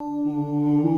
Ooh.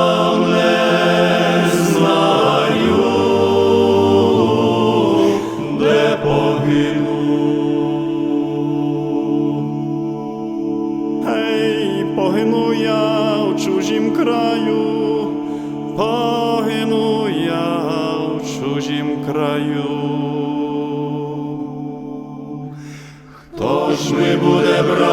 ми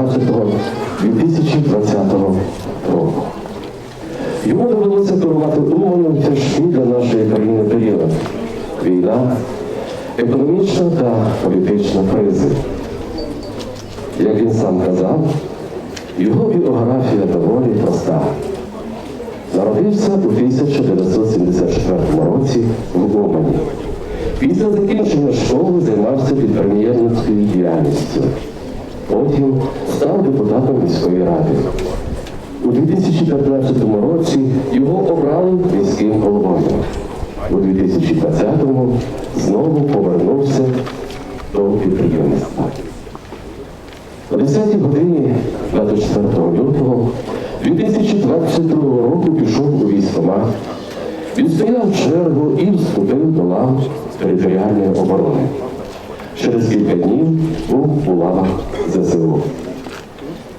2014-2020 року. Йому довелося керувати в тяжкий для нашої країни період. Війна, економічна та політична кризи. Як він сам казав, його біографія доволі проста. Народився у 1974 році в Умані. Після закінчення школи займався підприємницькою діяльністю. Потім став депутатом міської ради. У 2015 році його обрали міським головою. У 2020-му знову повернувся до підприємництва. О 10 годині 24 лютого 2022 року пішов у військкомат, відстояв чергу і вступив до лав територіальної оборони. Через кілька днів був у лавах ЗСУ.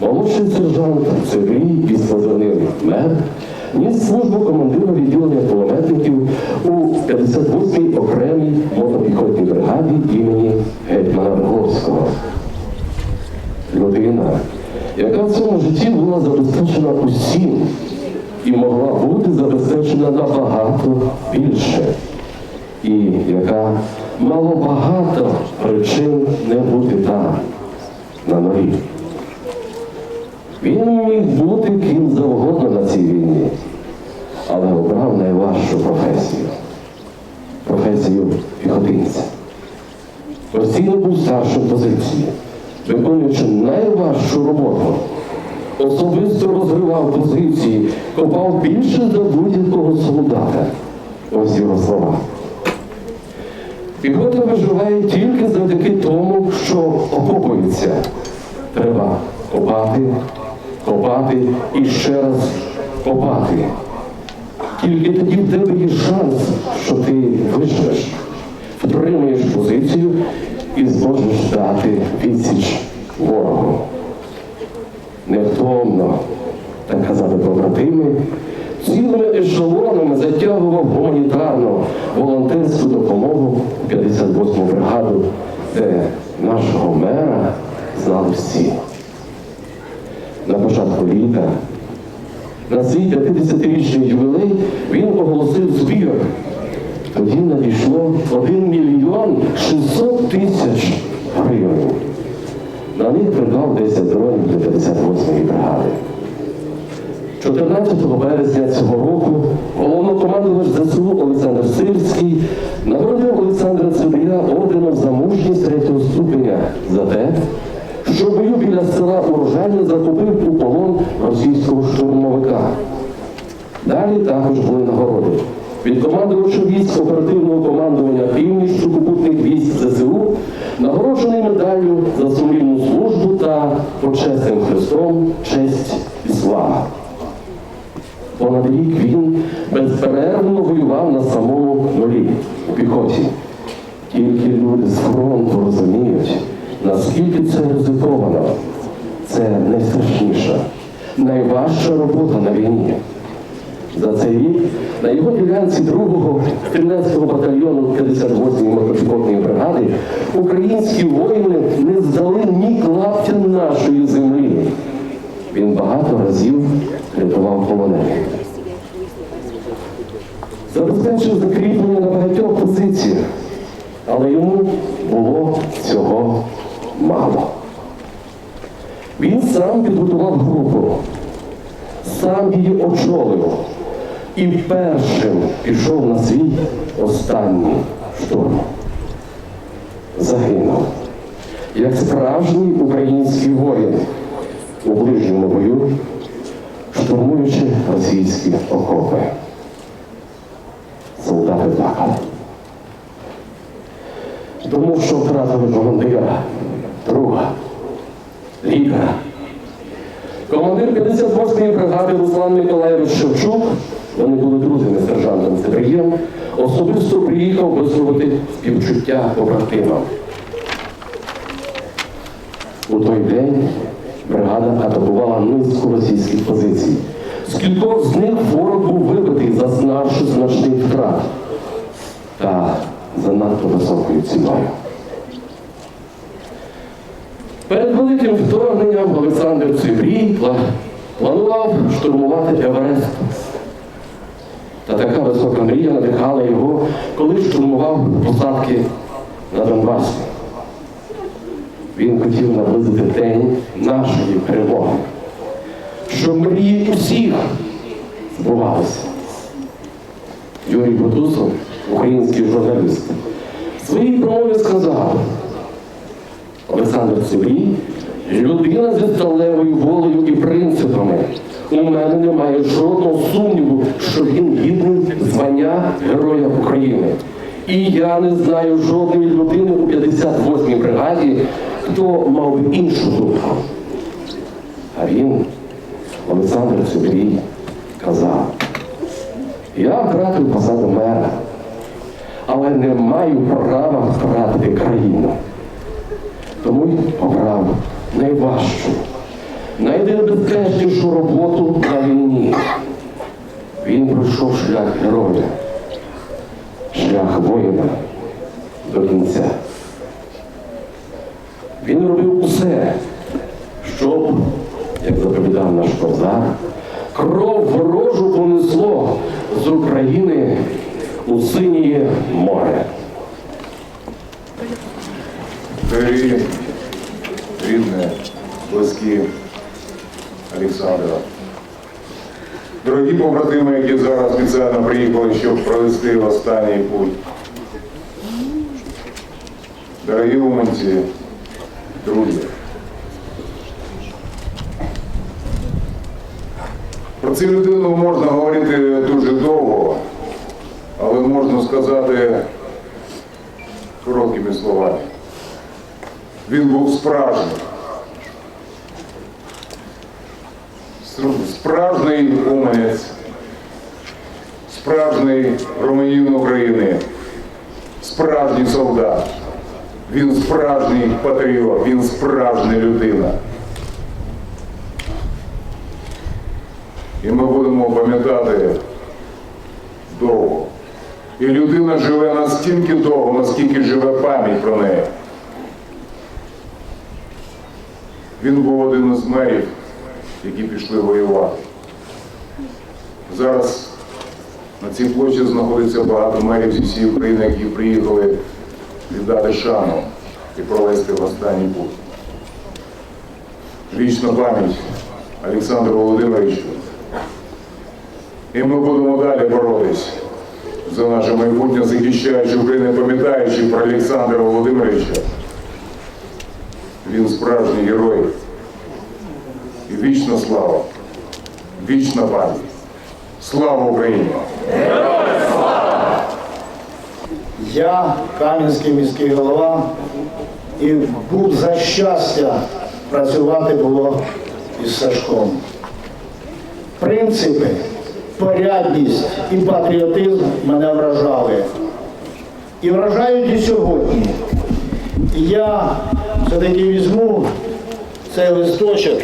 Молодший сержант Сергій із позивним мер ніс службу командира відділення кулеметників у 58-й окремій мотопіхотній бригаді імені Гетьмана Роговського. Людина, яка в цьому житті була забезпечена усім і могла бути забезпечена набагато більше, і яка мало багато причин не бути там, на норі. Він міг бути ким завгодно на цій війні, але обрав найважчу професію професію піхотинця. Постійно був старшим позиції, виконуючи найважчу роботу. Особисто розривав позиції, копав більше за будь-якого солдата. Ось його слова. Піхота виживає тільки завдяки тому, що окопується. Треба копати, копати і ще раз копати. Тільки тоді в тебе є шанс, що ти виживеш, втримаєш позицію і зможеш дати відсіч ворогу. Невтомно, так казали побратими, цілими ешелонами затягував гуманітарну волонтерську допомогу 58-му бригаду, де нашого мера знали всі. На початку літа на свій 50-річний ювілей він оголосив збір. Тоді надійшло 1 мільйон 600 тисяч гривень. На них придбав 10 дронів для 58-ї бригади. 14 березня цього року головнокомандувач ЗСУ Олександр Сирський нагородив Олександра Цибія орденом за мужність третього ступеня за те, що бою біля села Урожайне захопив у полон російського штурмовика. Далі також були нагороди. Від командувача військ оперативного командування північ сухопутних військ ЗСУ нагороджений медаллю за сумлінну службу та почесним хрестом честь і слава. Понад рік він безперервно воював на самому нулі у піхоті. Тільки люди з фронту розуміють, наскільки це ризиковано. Це найстрашніша, найважча робота на війні. За цей рік на його ділянці 2-го стрілецького батальйону 58-ї мотопіхотної бригади українські воїни не здали ні клаптя нашої землі. Він багато разів рятував полонених. Забезпечив закріплення на багатьох позиціях, але йому було цього мало. Він сам підготував групу, сам її очолив і першим пішов на свій останній штурм. Загинув, як справжній український воїн у ближньому бою, штурмуючи російські окопи. Солдати плакали. Тому що втратили командира, друга, лікаря. Командир 58-ї бригади Руслан Миколаєвич Шевчук, вони були друзями з сержантом Сергієм, особисто приїхав висловити співчуття побратимам. У той день бригада атакувала низку російських позицій. З кількох з них ворог був вибитий, зазнавши значних втрат та занадто високою ціною. Перед великим вторгненням Олександр Цибрій планував штурмувати Еверест. Та така висока мрія надихала його, коли штурмував посадки на Донбасі. Він хотів наблизити день нашої перемоги, щоб мрії усіх збувалися. Юрій Бутусов, український журналіст, в своїй промові сказав, Олександр Цибрій людина зі сталевою волею і принципами. У мене немає жодного сумніву, що він гідний звання Героя України. І я не знаю жодної людини у 58-й бригаді, хто мав іншу думку. А він, Олександр Цибрій, казав, я втратив посаду мера, але не маю права втратити країну. Тому й обрав найважчу, найнебезпечнішу роботу на війні. Він пройшов шлях героя, шлях воїна до кінця. Він робив усе, щоб удар. Кров ворожу понесло з України у синє море. Рідне, близькі Олександра. Дорогі побратими, які зараз спеціально приїхали, щоб провести останній путь. Дорогі уманці, друзі. Про цю людину можна говорити дуже довго, але можна сказати короткими словами. Він був справжній. Справжній уманець, справжній громадянин України, справжній солдат. Він справжній патріот, він справжня людина. І ми будемо пам'ятати довго. І людина живе настільки довго, наскільки живе пам'ять про неї. Він був один із мерів, які пішли воювати. Зараз на цій площі знаходиться багато мерів зі всієї України, які приїхали віддати шану і провести останній путь. Вічна пам'ять Олександру Володимировичу. І ми будемо далі боротись за наше майбутнє, захищаючи Україну, пам'ятаючи про Олександра Володимировича. Він справжній герой. І вічна слава, вічна пам'ять. Слава Україні! Я, Кам'янський міський голова, і був за щастя працювати було із Сашком. Принципи, порядність і патріотизм мене вражали. І вражають і сьогодні. Я все-таки візьму цей листочок.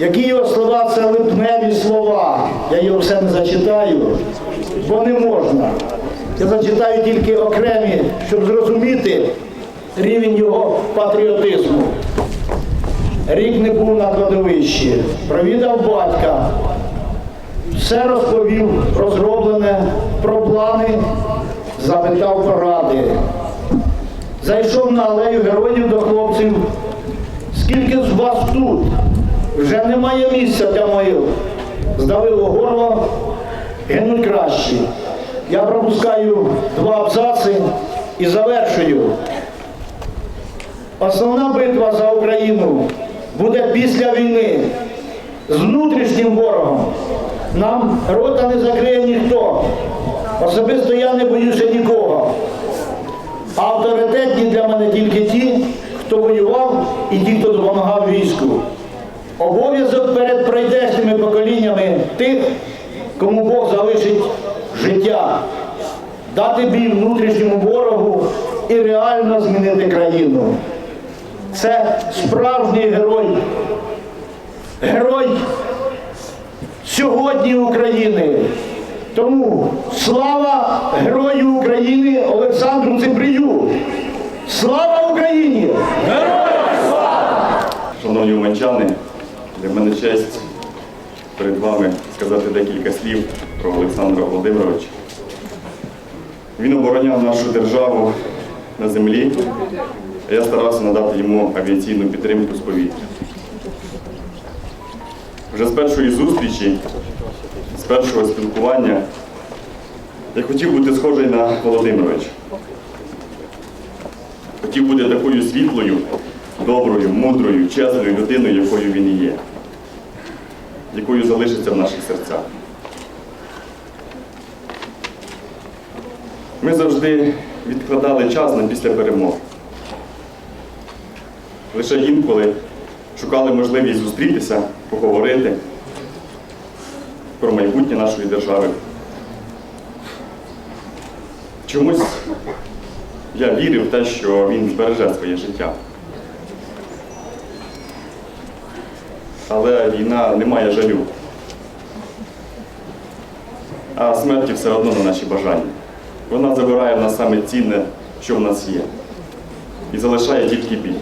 Які його слова це липневі слова. Я його все не зачитаю, бо не можна. Я зачитаю тільки окремі, щоб зрозуміти рівень його патріотизму. Рік не був на кладовищі, провідав батька, все розповів про зроблене, про плани, запитав поради. Зайшов на алею героїв до хлопців. Скільки з вас тут? Вже немає місця для могил. Здавило горло, гинуть кращі. Я пропускаю два абзаци і завершую. Основна битва за Україну буде після війни з внутрішнім ворогом. Нам рота не закриє ніхто. Особисто я не боюся нікого. Авторитетні для мене тільки ті, хто воював і ті, хто допомагав війську. Обов'язок перед пройдешніми поколіннями тих, кому Бог залишить життя, дати бій внутрішньому ворогу і реально змінити країну. Це справжній герой. Герой сьогодні України. Тому слава Герою України Олександру Цибрію! Слава Україні! Шановні уманчани, для мене честь перед вами сказати декілька слів про Олександра Володимировича. Він обороняв нашу державу на землі, а я старався надати йому авіаційну підтримку з повітря. Вже з першої зустрічі, з першого спілкування, я хотів бути схожий на Володимировича. Хотів бути такою світлою, доброю, мудрою, чесною людиною, якою він і є, якою залишиться в наших серцях. Ми завжди відкладали час на після перемог. Лише інколи шукали можливість зустрітися, поговорити про майбутнє нашої держави. Чомусь я вірив в те, що він збереже своє життя. Але війна не має жалю. А смерті все одно на наші бажання. Вона забирає в нас саме цінне, що в нас є. І залишає тільки біль.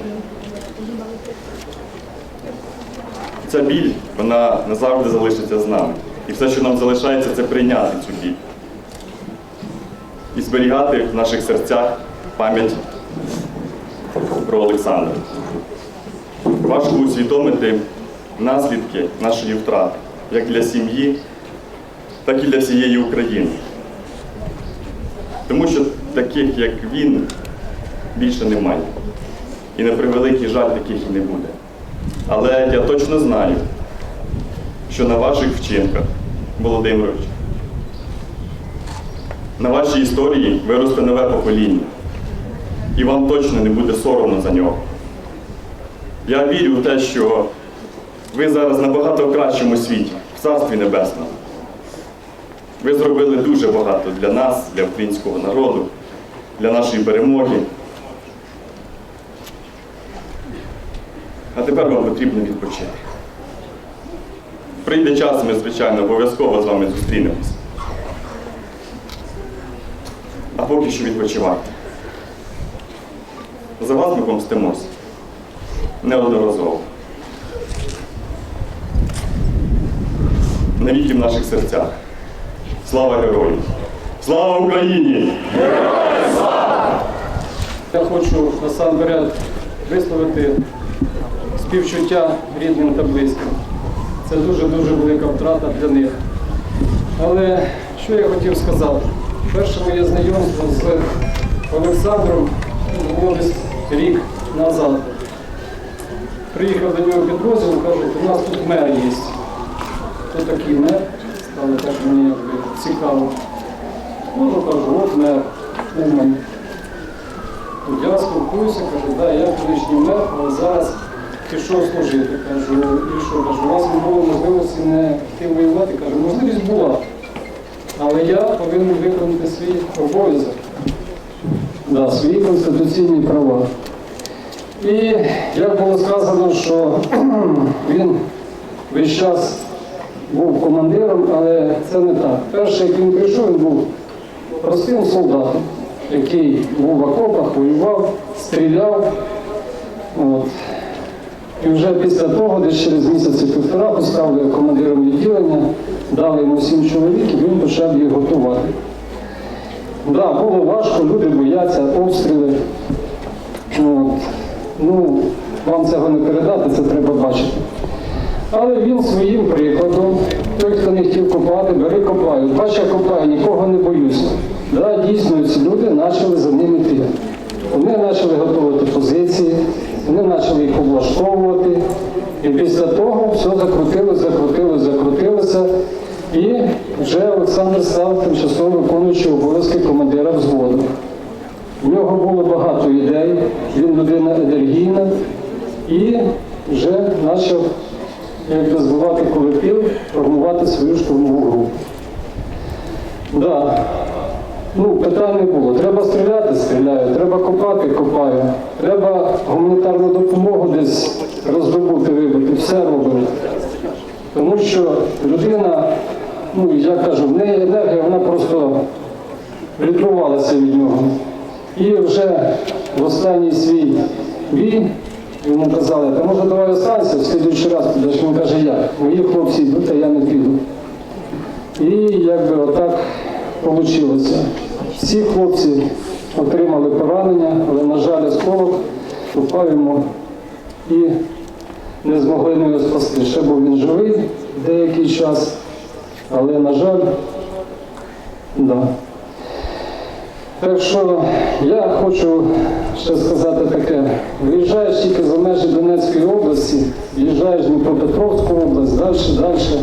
Ця біль, вона назавжди залишиться з нами. І все, що нам залишається, це прийняти цю біль. І зберігати в наших серцях пам'ять про Олександра. Важко усвідомити наслідки нашої втрати, як для сім'ї, так і для всієї України. Тому що таких, як він, більше немає. І на превеликий жаль таких і не буде. Але я точно знаю, що на ваших вчинках, Володимирович, на вашій історії виросте нове покоління. І вам точно не буде соромно за нього. Я вірю в те, що ви зараз набагато в кращому світі, в царстві небесному. Ви зробили дуже багато для нас, для українського народу, для нашої перемоги. А тепер вам потрібно відпочити. Прийде час, ми, звичайно, обов'язково з вами зустрінемось. А поки що відпочивайте. За вас ми помстимось. Неодноразово. Навіки в наших серцях. Слава герою! Слава Україні! Я хочу насамперед висловити співчуття рідним та близьким. Це дуже-дуже велика втрата для них. Але що я хотів сказати? Перше моє знайомство з Олександром було рік назад. Приїхав до нього підрозділ, кажуть, у нас тут мер є. Хто такий мер? Стало так мені цікаво. Ну, кажу, от мер, Умань. Я спілкуюся, кажу, да, я колишній мер, але зараз пішов служити. Кажу, і що, кажу, у вас не було можливості не йти воювати. Кажу, можливість була. Але я повинен виконати свій обов'язок. Да, свої конституційні права. І як було сказано, що він весь час був командиром, але це не так. Перше, як він прийшов, він був простим солдатом, який був в окопах, воював, стріляв. От. І вже після того, десь через місяці півтора, поставили командиром відділення, дали йому сім чоловік, і він почав їх готувати. Так, да, було важко, люди бояться, обстріли. От. Ну, вам цього не передати, це треба бачити. Але він своїм прикладом, той, хто не хотів копати, бери копаю. Бач, я копаю, нікого не боюся. Да, дійсно, ці люди почали за ним йти. Вони почали готувати позиції, вони почали їх облаштовувати. І після того все закрутилося, закрутилося, закрутилося. І вже Олександр став тимчасово виконуючим обов'язки командира взводу. У нього було багато ідей, він людина енергійна і вже почав як збивати колектив, формувати свою штурмову групу. Да. Ну, питань не було. Треба стріляти, стріляю, треба копати, копаю. Треба гуманітарну допомогу десь роздобути, вибити, все робимо. Тому що людина, ну я кажу, в неї енергія, вона просто відривалася від нього. І вже в останній свій бій йому казали, ти може давай останься, в слідуючий раз підеш. Він каже, як? Мої хлопці йдуть, а я не піду. І якби отак вийшло. Всі хлопці отримали поранення, але, на жаль, осколок попав йому і не змогли його спасти. Ще був він живий деякий час, але, на жаль, да. Так що я хочу ще сказати таке. Виїжджаєш тільки за межі Донецької області, в'їжджаєш в Дніпропетровську область, далі, далі.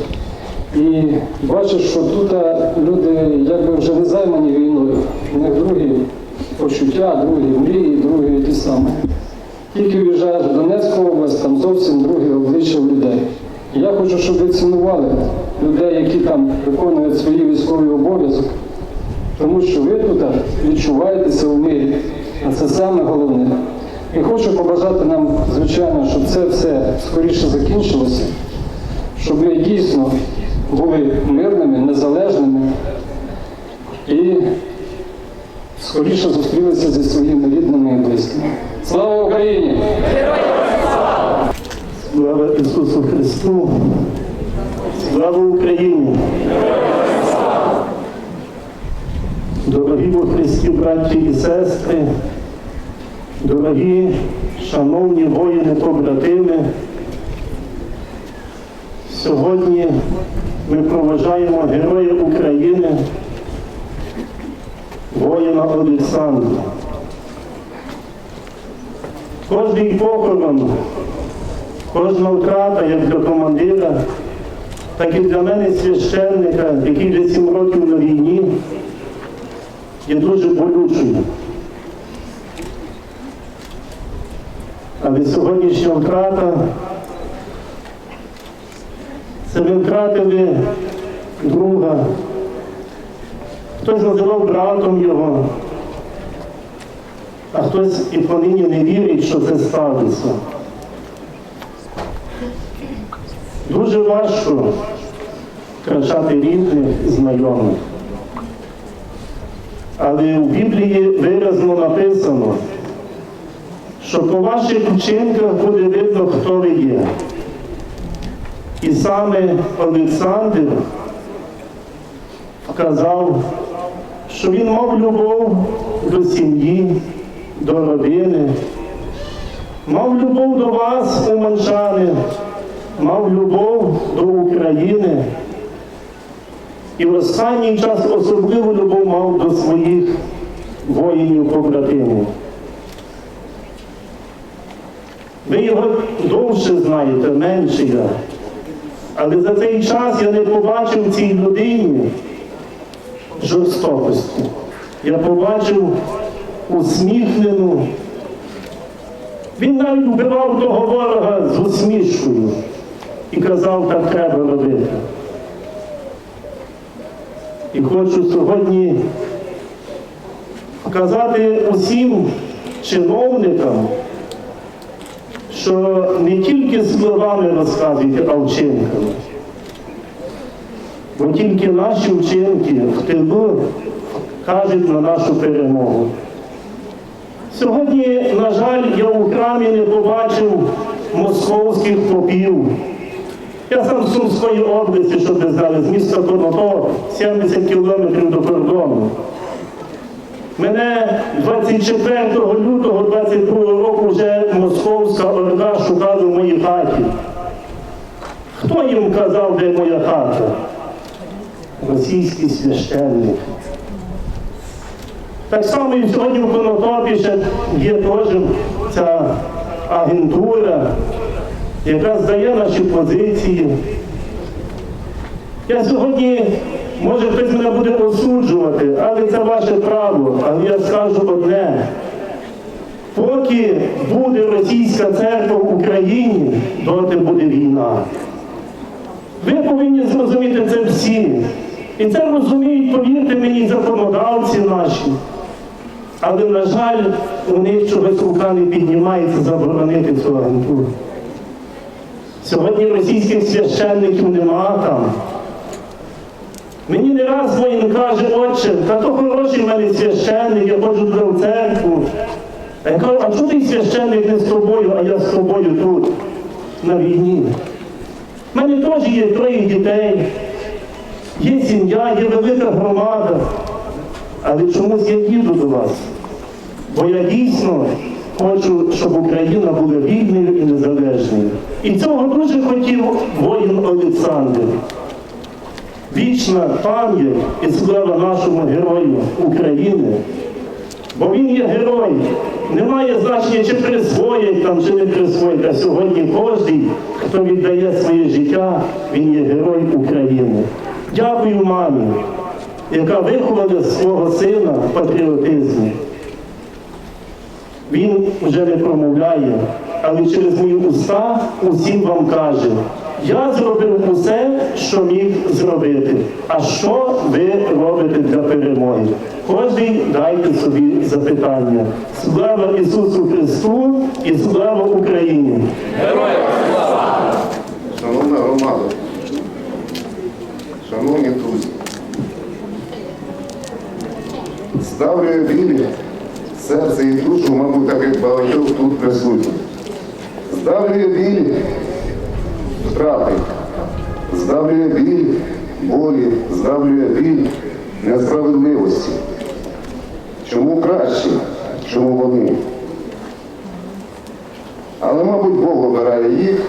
І бачиш, що тут люди якби вже не займані війною. У них другі почуття, другі мрії, другі ті самі. Тільки в'їжджаєш в Донецьку область, там зовсім другі обличчя людей. Я хочу, щоб ви цінували людей, які там виконують свої військові обов'язки. Тому що ви тут відчуваєтеся у мирі, а це саме головне. І хочу побажати нам, звичайно, щоб це все скоріше закінчилося, щоб ми дійсно були мирними, незалежними і скоріше зустрілися зі своїми рідними і близькими. Слава Україні! Слава Ісусу Христу! Слава Україні! Дорогі у Христі, браті і сестри, дорогі, шановні воїни, побратими, сьогодні ми проважаємо Героя України, воїна Олександра. Кожний похорон, кожна втрата, як для командира, так і для мене священника, який вже сім років на війні, є дуже болючою. Але сьогоднішня втрата це ми втратили друга. Хтось називав братом його, а хтось і понині не вірить, що це сталося. Дуже важко втрачати рідних, знайомих. Але у Біблії виразно написано, що по ваших вчинках буде видно, хто ви є. І саме Олександр вказав, що він мав любов до сім'ї, до родини, мав любов до вас, уманчани, мав любов до України. І в останній час особливу любов мав до своїх воїнів-побратимів. Ви його довше знаєте, менше я. Але за цей час я не побачив цій людині жорстокості. Я побачив усміхнену. Він навіть вбивав того ворога з усмішкою і казав, так треба робити. І хочу сьогодні показати усім чиновникам, що не тільки словами розказуйте, а вчинками. Бо тільки наші вчинки в тилу кажуть на нашу перемогу. Сьогодні, на жаль, я у храмі не побачив московських попів. Я сам з Сумської області, щоб ви знали, з міста Конотоп, 70 кілометрів до кордону. Мене 24 лютого 22 року вже московська орда шукала в моїй хаті. Хто їм казав, де моя хата? Російський священник. Так само і сьогодні в Конотопі ще є теж ця агентура, яка здає наші позиції. Я сьогодні, може хтось мене буде осуджувати, але це ваше право. Але я скажу одне. Поки буде російська церква в Україні, доти буде війна. Ви повинні зрозуміти це всі. І це розуміють, повірте мені, законодавці наші. Але, на жаль, у них чогось рука не піднімається заборонити цю агентуру. Сьогодні російських священників нема там. Мені не раз воїн каже, отче, та то хороший в мене священник, я ходжу в церкву. Я кажу, а чому ти священник не з тобою, а я з тобою тут, на війні? У мене теж є троє дітей, є сім'я, є велика громада. Але чомусь я їду до вас. Бо я дійсно хочу, щоб Україна була вільною і незалежною. І цього дуже хотів воїн Олександр. Вічна пам'ять і слава нашому герою України. Бо він є герой. Немає значення, чи присвоїть там, чи не присвоїть. А сьогодні кожен, хто віддає своє життя, він є герой України. Дякую мамі, яка виховала свого сина в патріотизмі. Він вже не промовляє, але через мої уста усім вам каже, я зробив усе, що міг зробити. А що ви робите для перемоги? Кожен дайте собі запитання. Слава Ісусу Христу і слава Україні! Героям слава! Шановна громада, шановні друзі, ставлю білі серце і душу, мабуть, так як багатьох тут присутніх. Ставлю білі втрати. Здавлює біль болі, здавлює біль несправедливості. Чому краще? Чому вони? Але, мабуть, Бог обирає їх,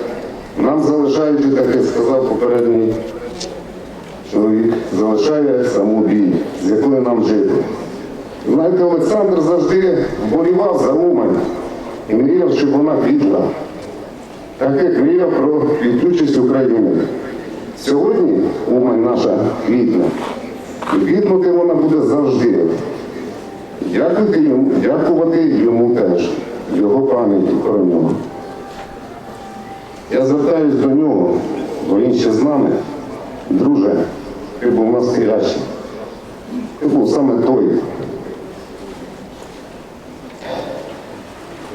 нам залишаючи, як сказав попередній чоловік, залишає саму біль, з якою нам жити. Знаєте, Олександр завжди вболівав за Умань і мріяв, щоб вона квітла, так як мріяв про квітучість України. Сьогодні Умань наша квітне, і квітнути вона буде завжди. Дякувати йому, дякувати йому теж, його пам'яті про нього. Я звертаюсь до нього, бо він ще з нами. Друже, ти був настоящий. Ти був саме той.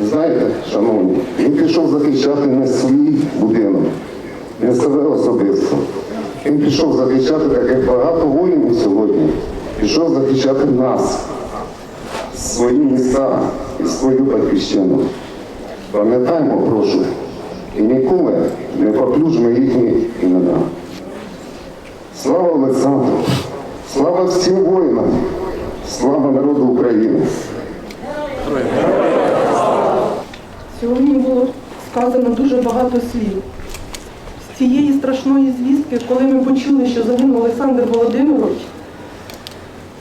Знаєте, шановні, він пішов захищати не свій будинок, не себе особисто. Він пішов захищати, так як багато воїнів сьогодні, пішов захищати нас, свої міста і свою батьківщину. Пам'ятаємо, прошу, і ніколи не поплюжмо їхні імена. Слава Олександру! Слава всім воїнам! Слава народу України! Сьогодні було сказано дуже багато слів. З цієї страшної звістки, коли ми почули, що загинув Олександр Володимирович,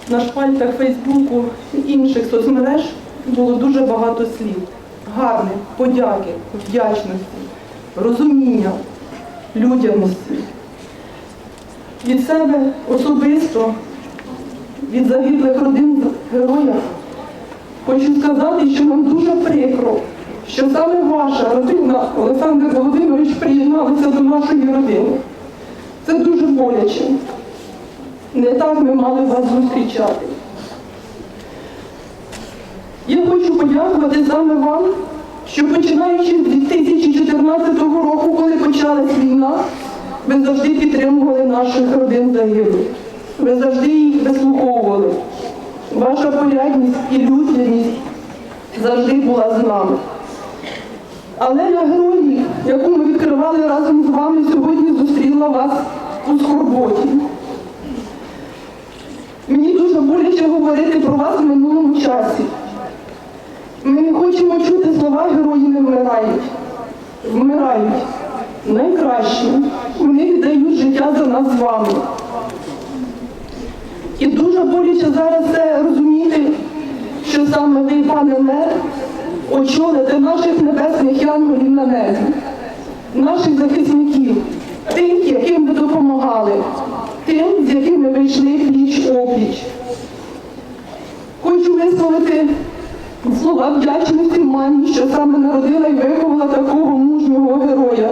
на шпальтах Фейсбуку і інших соцмереж було дуже багато слів. Гарних, подяки, вдячності, розуміння, людяності. Від себе особисто, від загиблих родин героїв Хочу сказати, що нам дуже прикро, що саме ваша родина, Олександр Володимирович, приєдналася до нашої родини. Це дуже боляче. Не так ми мали вас зустрічати. Я хочу подякувати саме вам, що починаючи з 2014 року, коли почалась війна, ви завжди підтримували наших родин загиблих. Ви завжди їх вислуховували. Ваша порядність і людяність завжди була з нами. Але я герої, яку ми відкривали разом з вами, сьогодні зустріла вас у скорботі. Мені дуже боляче говорити про вас в минулому часі. Ми не хочемо чути слова герої не вмирають. Вмирають. Найкраще. Вони віддають життя за нас з вами. І дуже боляче зараз це розуміти, що саме ви, пане мер, очолите наших небесних янголів на небі, наших захисників, тих, яким ви допомагали, тим, з якими ви йшли пліч опліч. Хочу висловити слова вдячності мамі, що саме народила і виховала такого мужнього героя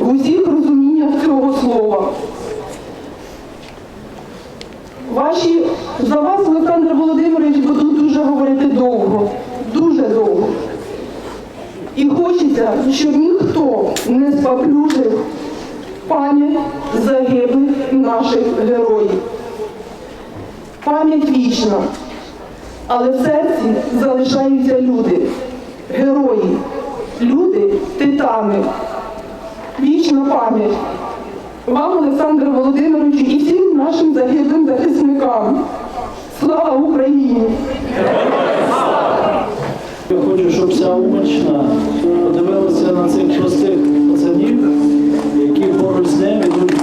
в усіх розуміннях цього слова. Ваші за вас, Олександр Володимирович, буду дуже говорити довго, дуже довго. І хочеться, щоб ніхто не споплюжив пам'ять загиблих наших героїв. Пам'ять вічна, але в серці залишаються люди, герої, люди, титани. Вічна пам'ять вам, Олександр Володимирович, і всім нашим загиблим захисникам. Слава Україні! Я щоб подивилася на цих простих пацанів, які поруч з ним йдуть